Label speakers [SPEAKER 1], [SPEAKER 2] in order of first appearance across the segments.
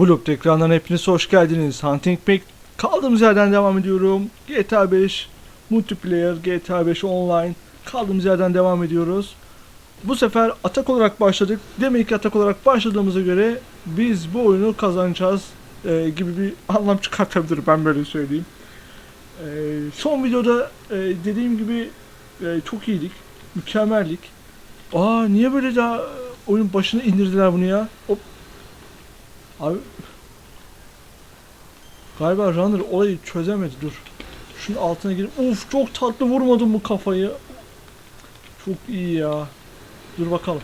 [SPEAKER 1] Blue ekrandan hepiniz hoş geldiniz. Hunting Pack kaldığımız yerden devam ediyorum. GTA 5 Multiplayer, GTA 5 Online kaldığımız yerden devam ediyoruz. Bu sefer atak olarak başladık. Demek ki atak olarak başladığımıza göre biz bu oyunu kazanacağız e, gibi bir anlam çıkartabilirim ben böyle söyleyeyim. E, son videoda e, dediğim gibi e, çok iyiydik. Mükemmellik. Aa niye böyle daha oyun başına indirdiler bunu ya? Hop. Abi Galiba Runner olayı çözemedi dur. Şunun altına girip uf çok tatlı vurmadım bu kafayı. Çok iyi ya. Dur bakalım.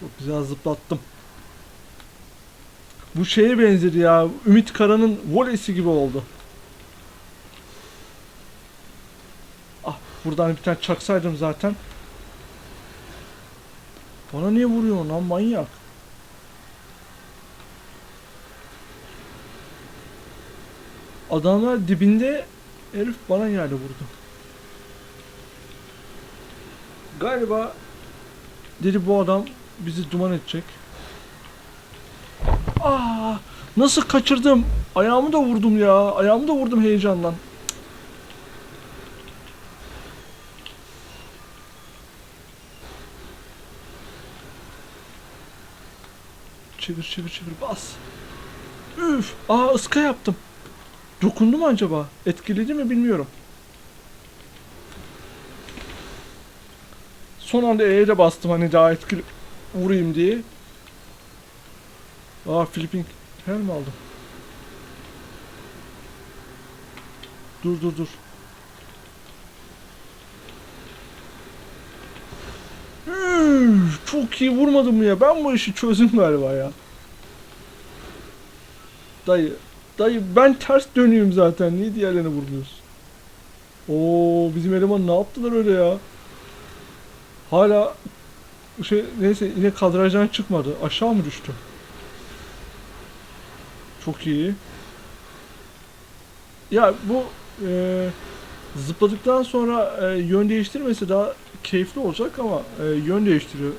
[SPEAKER 1] Çok güzel zıplattım. Bu şeye benzedi ya. Ümit Kara'nın voleysi gibi oldu. Ah buradan bir tane çaksaydım zaten. Bana niye vuruyorsun lan manyak? Adamlar dibinde herif bana geldi vurdu. Galiba dedi bu adam bizi duman edecek. Aa, nasıl kaçırdım? Ayağımı da vurdum ya. Ayağımı da vurdum heyecandan. Çevir çevir çevir bas. Üf, aa ıska yaptım. Dokundu mu acaba? Etkiledi mi bilmiyorum. Son anda E'ye de bastım hani daha etkili vurayım diye. Aa flipping her mi aldım? Dur dur dur. Üf, çok iyi vurmadım ya? Ben bu işi çözdüm galiba ya. Dayı Dayı ben ters dönüyorum zaten. Niye diğerlerine vurmuyorsun? Oo bizim eleman ne yaptılar öyle ya? Hala şey neyse yine kadrajdan çıkmadı. Aşağı mı düştü? Çok iyi. Ya bu e, zıpladıktan sonra e, yön değiştirmesi daha keyifli olacak ama e, yön değiştiriyor.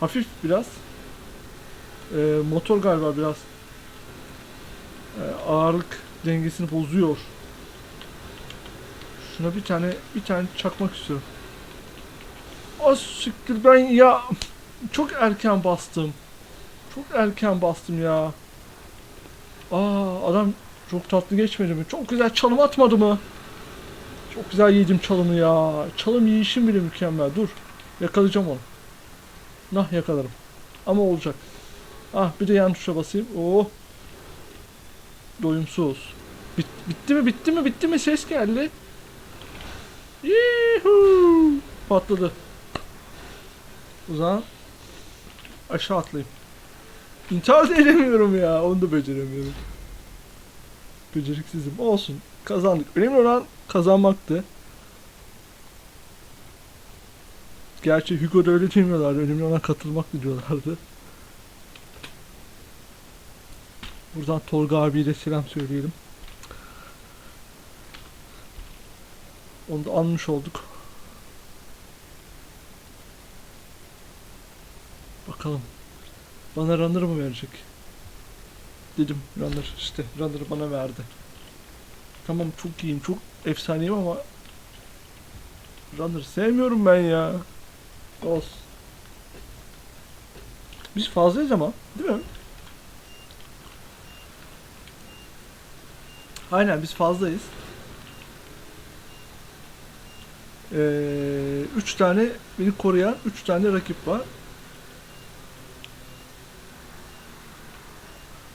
[SPEAKER 1] Hafif biraz. E, motor galiba biraz ağırlık dengesini bozuyor. Şuna bir tane bir tane çakmak istiyorum. Az siktir ben ya çok erken bastım. Çok erken bastım ya. Aa adam çok tatlı geçmedi mi? Çok güzel çalım atmadı mı? Çok güzel yedim çalımı ya. Çalım yiyişim bile mükemmel. Dur. Yakalayacağım onu. Nah yakalarım. Ama olacak. Ah bir de yan tuşa basayım. Oh. Doyumsuz. Bit, bitti mi bitti mi bitti mi ses geldi. Yuhuu. Patladı. O zaman aşağı atlayayım. İntihar edemiyorum ya. Onu da beceremiyorum. Beceriksizim. Olsun. Kazandık. Önemli olan kazanmaktı. Gerçi Hugo'da öyle demiyorlardı. Önemli olan katılmaktı diyorlardı. Buradan Tolga abiye de selam söyleyelim. Onu da anmış olduk. Bakalım. Bana runner mı verecek? Dedim runner işte runner'ı bana verdi. Tamam çok iyiyim çok efsaneyim ama runner sevmiyorum ben ya. Olsun. Biz fazlayız ama değil mi? Aynen biz fazlayız. Ee, üç tane beni koruyan üç tane rakip var.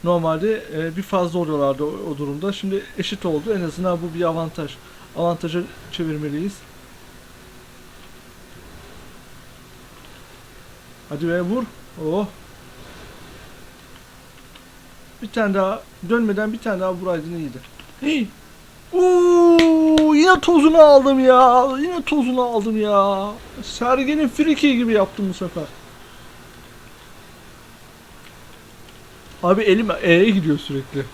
[SPEAKER 1] Normalde e, bir fazla oluyorlardı o, o durumda. Şimdi eşit oldu. En azından bu bir avantaj. Avantaja çevirmeliyiz. Hadi be vur. Oh. Bir tane daha dönmeden bir tane daha vuraydın iyiydi. Uuu, yine tozunu aldım ya. Yine tozunu aldım ya. Sergen'in friki gibi yaptım bu sefer. Abi elim E'ye gidiyor sürekli.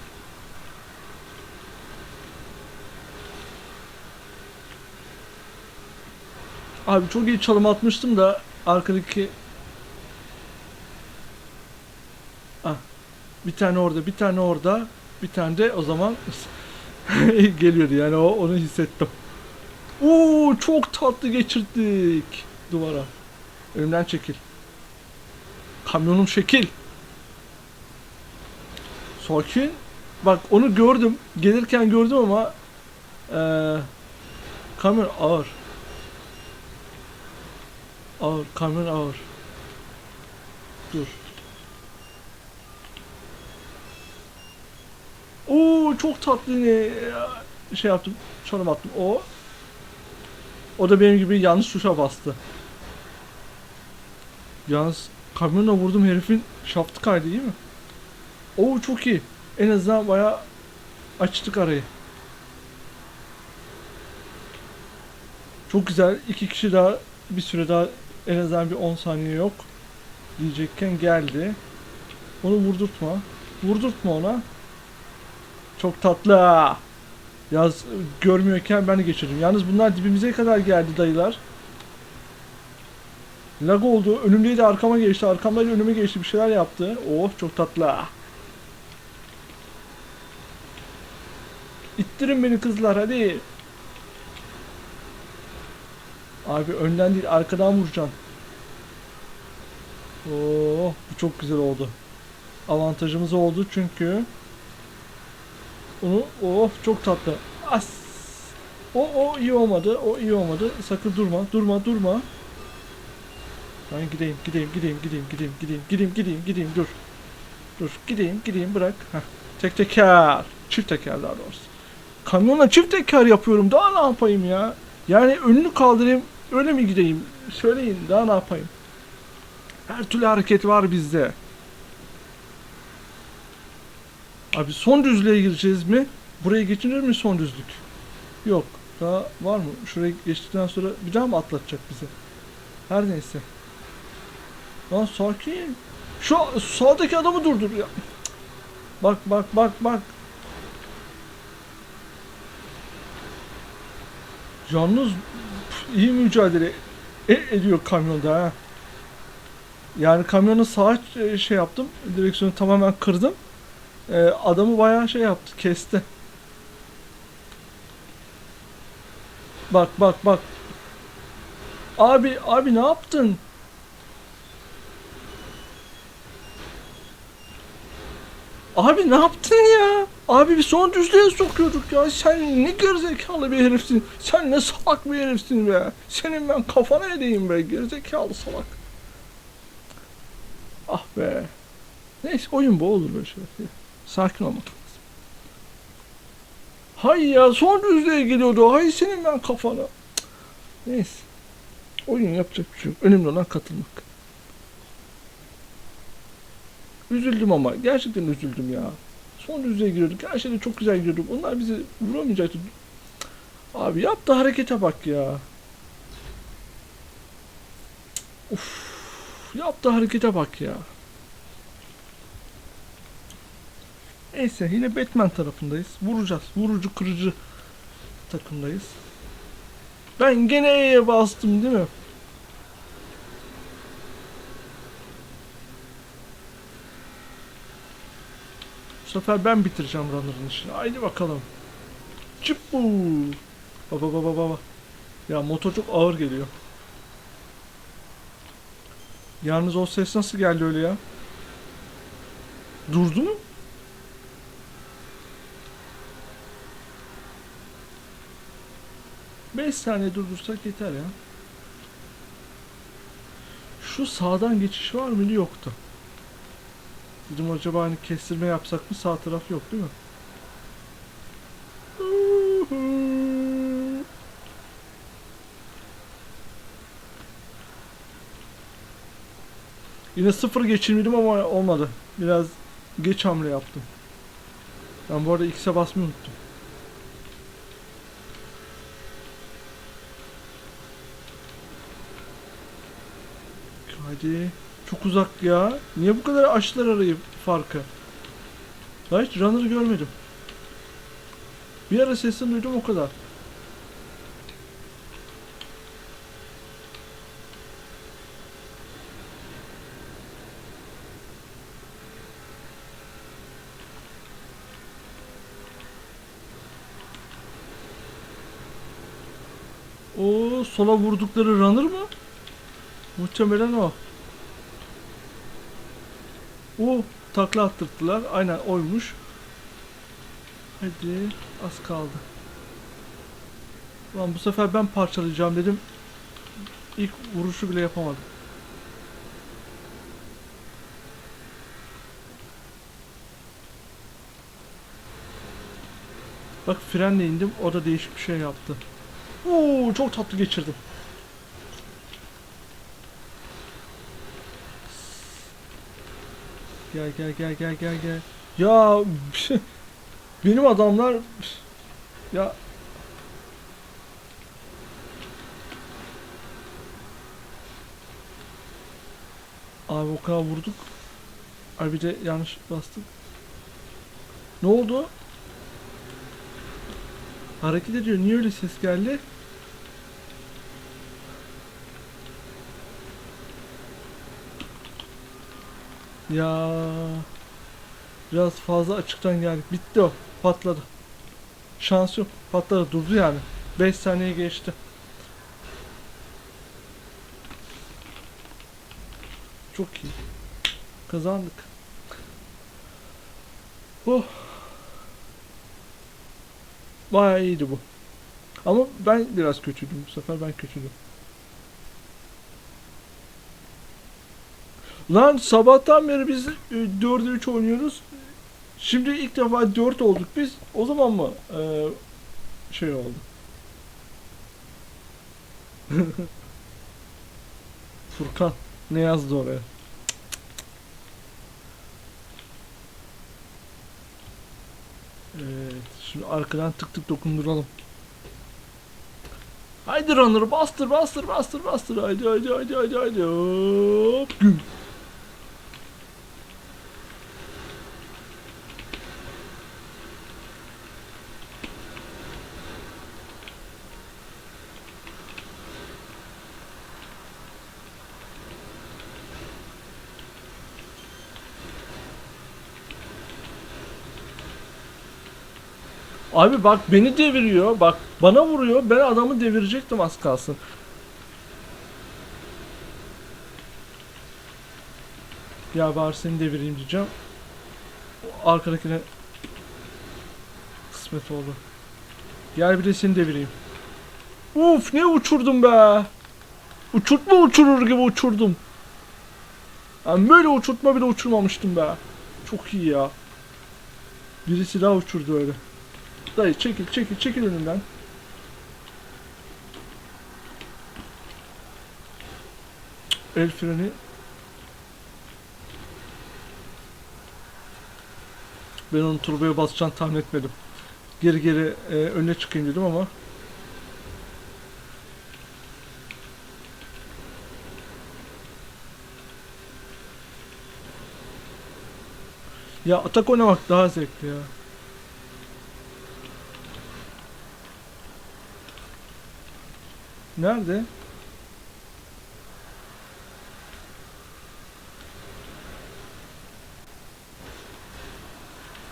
[SPEAKER 1] Abi çok iyi çalım atmıştım da arkadaki Ah, bir tane orada, bir tane orada, bir tane de o zaman geliyordu yani o onu hissettim. Oo çok tatlı geçirdik duvara. Önümden çekil. Kamyonum şekil. Sakin. Bak onu gördüm. Gelirken gördüm ama eee kamyon ağır. Ağır. Kamyon ağır. Dur. Oo çok tatlı yine şey yaptım. Çalım attım. O o da benim gibi yanlış tuşa bastı. Yalnız kamyonla vurdum herifin şaftı kaydı değil mi? Oo çok iyi. En azından bayağı açtık arayı. Çok güzel. İki kişi daha bir süre daha en azından bir 10 saniye yok. Diyecekken geldi. Onu vurdurtma. Vurdurtma ona. Çok tatlı. Yaz görmüyorken ben de geçirdim. Yalnız bunlar dibimize kadar geldi dayılar. Lag oldu. Önümdeydi arkama geçti. Arkamdaydı önüme geçti. Bir şeyler yaptı. Oh çok tatlı. İttirin beni kızlar hadi. Abi önden değil arkadan vuracaksın. Oh bu çok güzel oldu. Avantajımız oldu çünkü. Onu oh çok tatlı. As. O o iyi olmadı. O iyi olmadı. Sakın durma. Durma durma. Ben gideyim gideyim gideyim gideyim gideyim gideyim gideyim gideyim gideyim dur. Dur gideyim gideyim bırak. Heh. Tek teker. Çift teker daha doğrusu. Kamyonla çift teker yapıyorum. Daha ne yapayım ya? Yani önünü kaldırayım. Öyle mi gideyim? Söyleyin daha ne yapayım? Her türlü hareket var bizde. Abi son düzlüğe gireceğiz mi? Buraya geçinir mi son düzlük? Yok. Daha var mı? Şuraya geçtikten sonra bir daha mı atlatacak bizi? Her neyse. Lan sakin. Şu sağdaki adamı durdur ya. Bak bak bak bak. Yalnız iyi mücadele e- ediyor kamyonda ha. Yani kamyonu sağa şey yaptım. Direksiyonu tamamen kırdım. E, adamı bayağı şey yaptı. Kesti. Bak bak bak. Abi abi ne yaptın? Abi ne yaptın ya? Abi bir son düzlüğe sokuyorduk ya. Sen ne gerizekalı bir herifsin. Sen ne salak bir herifsin be. Senin ben kafana edeyim be. Gerizekalı salak. Ah be. Neyse oyun bu olur böyle şeyler. Sakin olmak. Hay ya son düzlüğe geliyordu. Hay senin ben kafana. Neyse. Oyun yapacak bir şey yok. Önemli olan katılmak. Üzüldüm ama. Gerçekten üzüldüm ya. Son düzlüğe giriyorduk. Her şeyde çok güzel gidiyorduk. Onlar bizi vuramayacaktı. Abi yaptı harekete bak ya. Uf. Yaptı harekete bak ya. Neyse yine Batman tarafındayız. Vuracağız. Vurucu kırıcı takımdayız. Ben gene E'ye bastım değil mi? Bu sefer ben bitireceğim runner'ın işini. Haydi bakalım. Çıppu. Baba baba baba. Ya motor çok ağır geliyor. Yalnız o ses nasıl geldi öyle ya? Durdu mu? Beş saniye durdursak yeter ya. Şu sağdan geçiş var mıydı yoktu. Dedim acaba hani kestirme yapsak mı sağ taraf yok değil mi? Yine sıfır geçirmedim ama olmadı. Biraz geç hamle yaptım. Ben bu arada X'e basmayı unuttum. Hadi. Çok uzak ya. Niye bu kadar açtılar arayı farkı? Daha hiç runner'ı görmedim. Bir ara sesini duydum o kadar. O sola vurdukları runner mı? Muhtemelen o. O takla attırdılar. Aynen oymuş. Hadi az kaldı. Lan bu sefer ben parçalayacağım dedim. İlk vuruşu bile yapamadım. Bak frenle indim. O da değişik bir şey yaptı. Oo çok tatlı geçirdim. Gel gel gel gel gel gel. Ya benim adamlar ya Abi o kadar vurduk. Abi bir de yanlış bastık. Ne oldu? Hareket ediyor. Niye öyle ses geldi? Ya biraz fazla açıktan geldik. Bitti o. Patladı. Şans yok. Patladı. Durdu yani. 5 saniye geçti. Çok iyi. Kazandık. Oh. Bayağı iyiydi bu. Ama ben biraz kötüydüm bu sefer ben kötüydüm. Lan sabahtan beri biz 4'e 3 oynuyoruz. Şimdi ilk defa 4 olduk biz. O zaman mı e, şey oldu? Furkan ne yazdı oraya? Evet, şimdi arkadan tık tık dokunduralım. Haydi runner bastır bastır bastır bastır haydi haydi haydi haydi haydi hop Abi bak beni deviriyor. Bak bana vuruyor. Ben adamı devirecektim az kalsın. Ya bari seni devireyim diyeceğim. Arkadakine kısmet oldu. Gel bir de seni devireyim. Uf ne uçurdum be. Uçurtma uçurur gibi uçurdum. Ben böyle uçurtma bile uçurmamıştım be. Çok iyi ya. Birisi daha uçurdu öyle. Dayı çekil çekil çekil önümden. El freni. Ben onu turboya basacağını tahmin etmedim. Geri geri e, öne çıkayım dedim ama. Ya atak oynamak daha zevkli ya. Nerede?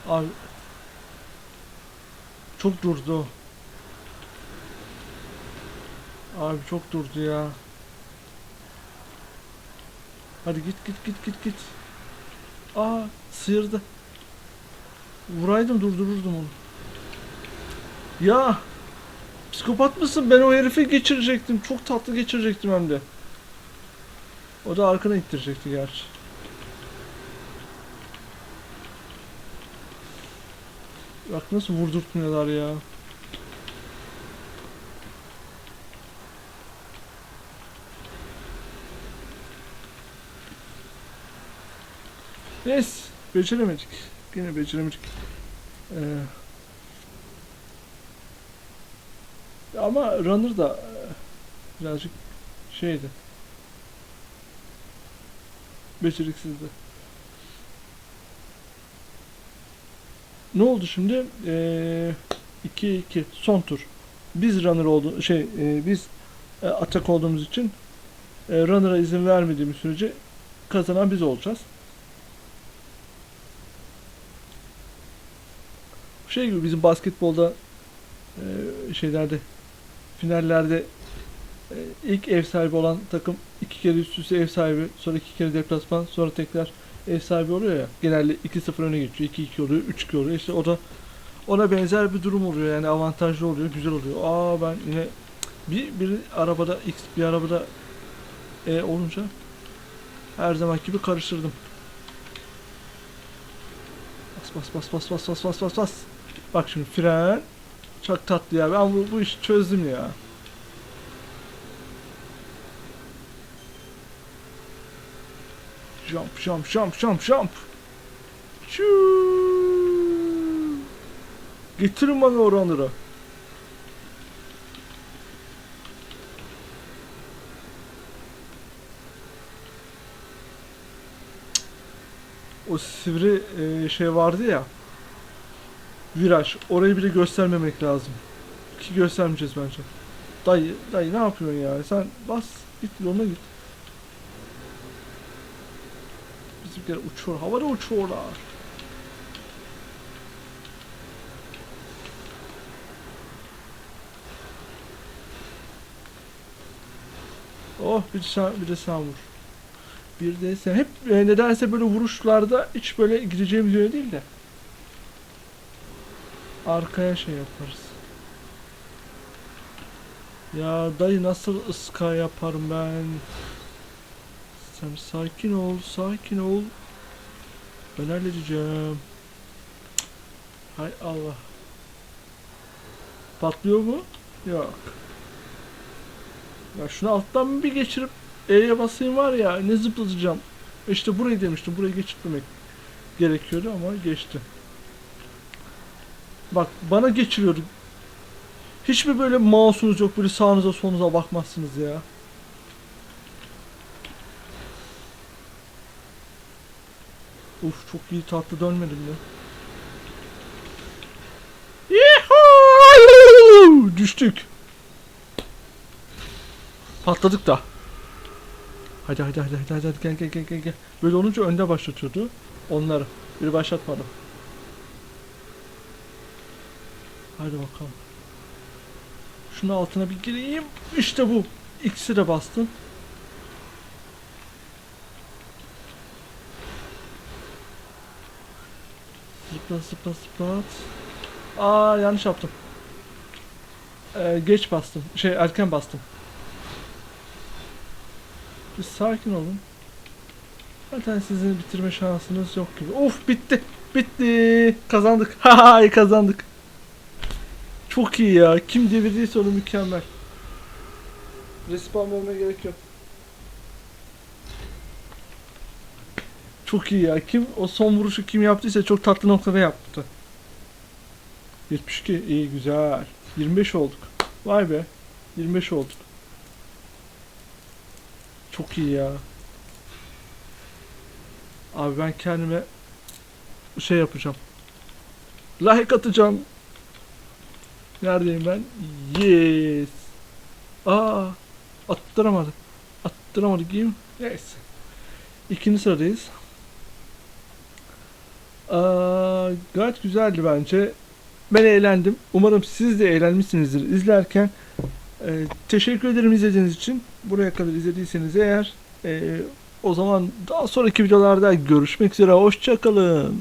[SPEAKER 1] Abi çok durdu. Abi çok durdu ya. Hadi git git git git git. Aa sıyırdı. Vuraydım durdururdum onu. Ya Psikopat mısın? Ben o herifi geçirecektim. Çok tatlı geçirecektim hem de. O da arkana ittirecekti gerçi. Bak nasıl vurdurtmuyorlar ya. Neyse. Beceremedik. Yine beceremedik. Ee, Ama runner da e, birazcık şeydi. Beceriksizdi. Ne oldu şimdi? 2-2 son tur. Biz runner oldu şey e, biz e, atak olduğumuz için e, runner'a izin vermediğimiz sürece kazanan biz olacağız. Şey gibi bizim basketbolda e, şeylerde finallerde e, ilk ev sahibi olan takım iki kere üst üste ev sahibi, sonra iki kere deplasman, sonra tekrar ev sahibi oluyor ya. Genelde 2-0 öne geçiyor, 2-2 oluyor, 3-2 oluyor. İşte o da ona benzer bir durum oluyor yani avantajlı oluyor, güzel oluyor. Aa ben yine bir bir arabada X, bir arabada E olunca her zaman gibi karıştırdım. Bas bas bas bas bas bas bas bas bas. Bak şimdi fren. Çok tatlı ya. Ben bu, bu işi çözdüm ya. Jump jump jump jump jump. Çuu. Getirin bana oranları. O sivri e, şey vardı ya. Viraj. Orayı bile göstermemek lazım. Ki göstermeyeceğiz bence. Dayı, dayı ne yapıyorsun ya? Sen bas, git yoluna git. Bizimkiler uçuyor. Havada uçuyorlar. Oh bir, sen, bir de sen vur. Bir de sen. Hep e, nedense böyle vuruşlarda hiç böyle gideceğimiz yöne değil de. Arkaya şey yaparız. Ya dayı nasıl ıska yaparım ben? Sen sakin ol, sakin ol. Ben halledeceğim. Hay Allah. Patlıyor mu? Yok. Ya şunu alttan bir geçirip E'ye basayım var ya ne zıplatacağım. İşte burayı demiştim. Burayı geçirtmemek gerekiyordu ama geçti. Bak bana geçiriyordu. Hiç mi böyle mouse'unuz yok böyle sağınıza solunuza bakmazsınız ya. Uf çok iyi tatlı dönmedim mi? Düştük. Patladık da. Hadi hadi hadi hadi hadi gel gel gel gel gel. Böyle olunca önde başlatıyordu onları. Biri başlatmadı. Hadi bakalım. Şunun altına bir gireyim. İşte bu. X'i de bastım. Zıpla zıpla zıplat. Aa yanlış yaptım. Ee, geç bastım. Şey erken bastım. Bir sakin olun. Zaten sizin bitirme şansınız yok gibi. Of bitti. Bitti. Kazandık. Hay kazandık. Çok iyi ya. Kim devirdiyse onu mükemmel. Respawn vermeye gerek yok. Çok iyi ya. Kim o son vuruşu kim yaptıysa çok tatlı noktada yaptı. 72 iyi güzel. 25 olduk. Vay be. 25 olduk. Çok iyi ya. Abi ben kendime şey yapacağım. Like atacağım. Neredeyim ben? Yes. Aa, attıramadık. Attıramadık değil mi? Neyse. İkinci sıradayız. Aa, gayet güzeldi bence. Ben eğlendim. Umarım siz de eğlenmişsinizdir izlerken. Ee, teşekkür ederim izlediğiniz için. Buraya kadar izlediyseniz eğer e, o zaman daha sonraki videolarda görüşmek üzere. Hoşçakalın.